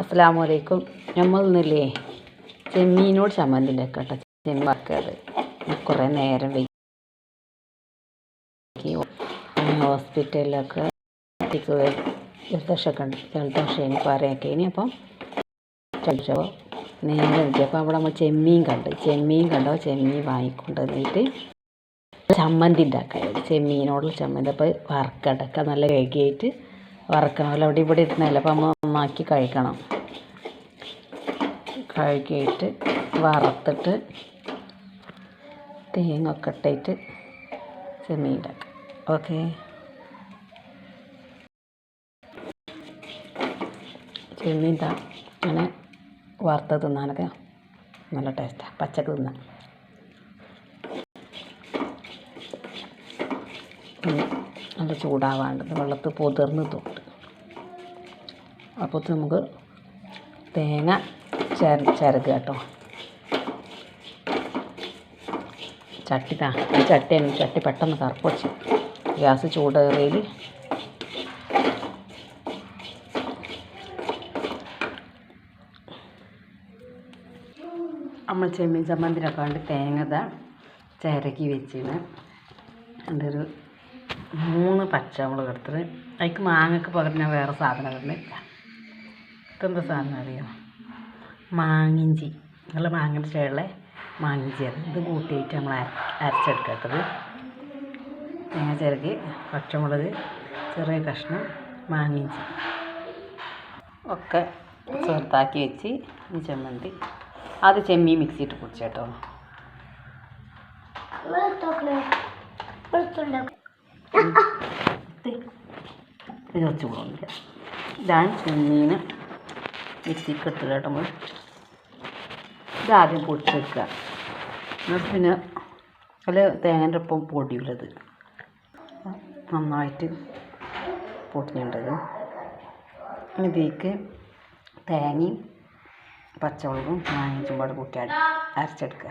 അസ്സലാമു അലൈക്കും നമ്മൾ ഇന്നില്ലേ ചെമ്മീനോട് ചമ്മന്തി ഉണ്ടാക്കട്ടെ ചെമ്മീൻ വറുക്കത് കുറേ നേരം വൈകി ഹോസ്പിറ്റലിലൊക്കെ ജലദോഷമൊക്കെ ജലദോഷം ഇനി പറയൊക്കെ ഇനി അപ്പം ചലിച്ചപ്പോൾ നേരെ നോക്കിയപ്പോൾ അവിടെ നമ്മൾ ചെമ്മീൻ കണ്ട്. ചെമ്മീൻ കണ്ടോ? ചെമ്മീൻ വാങ്ങിക്കൊണ്ട് വന്നിട്ട് ചമ്മന്തി ഉണ്ടാക്കാൻ ചെമ്മീനോടുള്ള ചമ്മന്തി. അപ്പോൾ വറുക്കടക്ക നല്ല കഴുകിയിട്ട് വറുക്കണം. അല്ല അവിടെ ഇവിടെ ഇരുന്നല്ല അപ്പം നമ്മൾ നന്നാക്കി കഴിക്കണം. കഴുകിയിട്ട് വറുത്തിട്ട് തേങ്ങ ഒക്കെ ഇട്ടിട്ട് ചെമ്മീൻ ഉണ്ടാക്കാം ഓക്കെ? ചെമ്മീൻ താ അങ്ങനെ വറുത്ത് തിന്നാനൊക്കെ നല്ല ടേസ്റ്റാണ് പച്ചക്ക് തിന്നാൻ. നല്ല ചൂടാവാണ്ട്. വെള്ളത്ത് പൊതിർന്ന് തൊട്ട് അപ്പോൾ നമുക്ക് തേങ്ങ ചേർ ചേർക്കുക കേട്ടോ ചട്ടി താ ഈ ചട്ടി പെട്ടെന്ന് കറുപ്പൊടിച്ച് ഗ്യാസ് ചൂടേറിയതിൽ നമ്മൾ ചെമ്മീൻ ചമ്മന്തിനൊക്കെ വേണ്ടി തേങ്ങ ഇതാ ചിരക്കി വെച്ചിന്. എന്റെ ഒരു മൂന്ന് പച്ചമുളക് എടുത്തിട്ട് അതിക്ക് മാങ്ങക്ക് പകരം ഞാൻ വേറെ സാധനം ഇടുന്നില്ല ഇതെന്താ സാധനം അറിയാം മാങ്ങിഞ്ചി. നല്ല മാങ്ങയുടെ ചേളെ മാങ്ങിഞ്ചിയാണ്. ഇത് കൂട്ടിയിട്ട് നമ്മൾ അര അരച്ചെടുക്കേണ്ടത് തേങ്ങ ചിരകി പച്ചമുളക് ചെറിയ കഷ്ണം മാങ്ങിഞ്ചി. ഒക്കെ ചേർത്താക്കി വെച്ച് ഈ ചമ്മന്തി. അത് ചെമ്മീൻ മിക്സിയിട്ട് പൊടിച്ചേട്ടോ ഇത് കുറച്ച് ഇതാണ് ചെമ്മീൻ മിക്സിക്ക് ഇട്ടിട്ട് കേട്ടോ നമ്മൾ ഇതാദ്യം പൊടിച്ചെടുക്കുക എന്നിട്ട് പിന്നെ അതിൽ തേങ്ങന്റെ ഒപ്പം പൊടിയുള്ളത്. നന്നായിട്ട് പൊടിഞ്ഞിട്ടത്. ഇതിലേക്ക് തേങ്ങയും പച്ചമുളകും മാങ്ങയും ചുമ്പാട് കൂട്ടി അടി അരച്ചെടുക്കുക.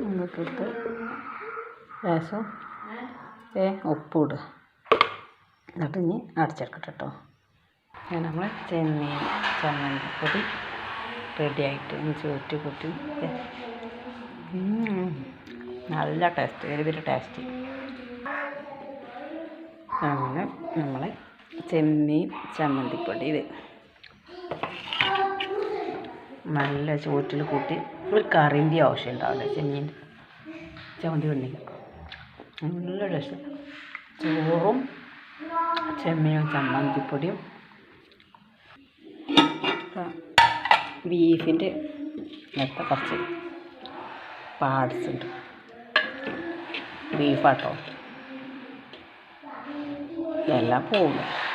എന്നിട്ടിട്ട് ലേശം ഏ ഉപ്പ് ഇടുക. എന്നിട്ട് ഇനി അടച്ചെടുക്കട്ടെ കേട്ടോ നമ്മൾ ചെമ്മീൻ ചമ്മന്തിപ്പൊടി റെഡി ആയിട്ട് ഇനി ചുവട്ടി കൂട്ടി. നല്ല ടേസ്റ്റ് എരിവിന്റെ ടേസ്റ്റ് അങ്ങനെ നമ്മൾ ചെമ്മീൻ ചമ്മന്തിപ്പൊടി ഇത്. നല്ല ചുവട്ടിൽ കൂട്ടി ഒരു കറിന്റെ ആവശ്യം ഉണ്ടാവില്ല ചെമ്മീൻ ചമ്മന്തി ഉണ്ടെങ്കിൽ. നല്ല ടേസ്റ്റ് ചോറും ചെമ്മീനും ചമ്മന്തിപ്പൊടിയും. ബീഫിന്റെ മെത്ത കുറച്ച് പാർട്സ് ഉണ്ട്. ബീഫാട്ടോ. ഇതെല്ലാം പോകും.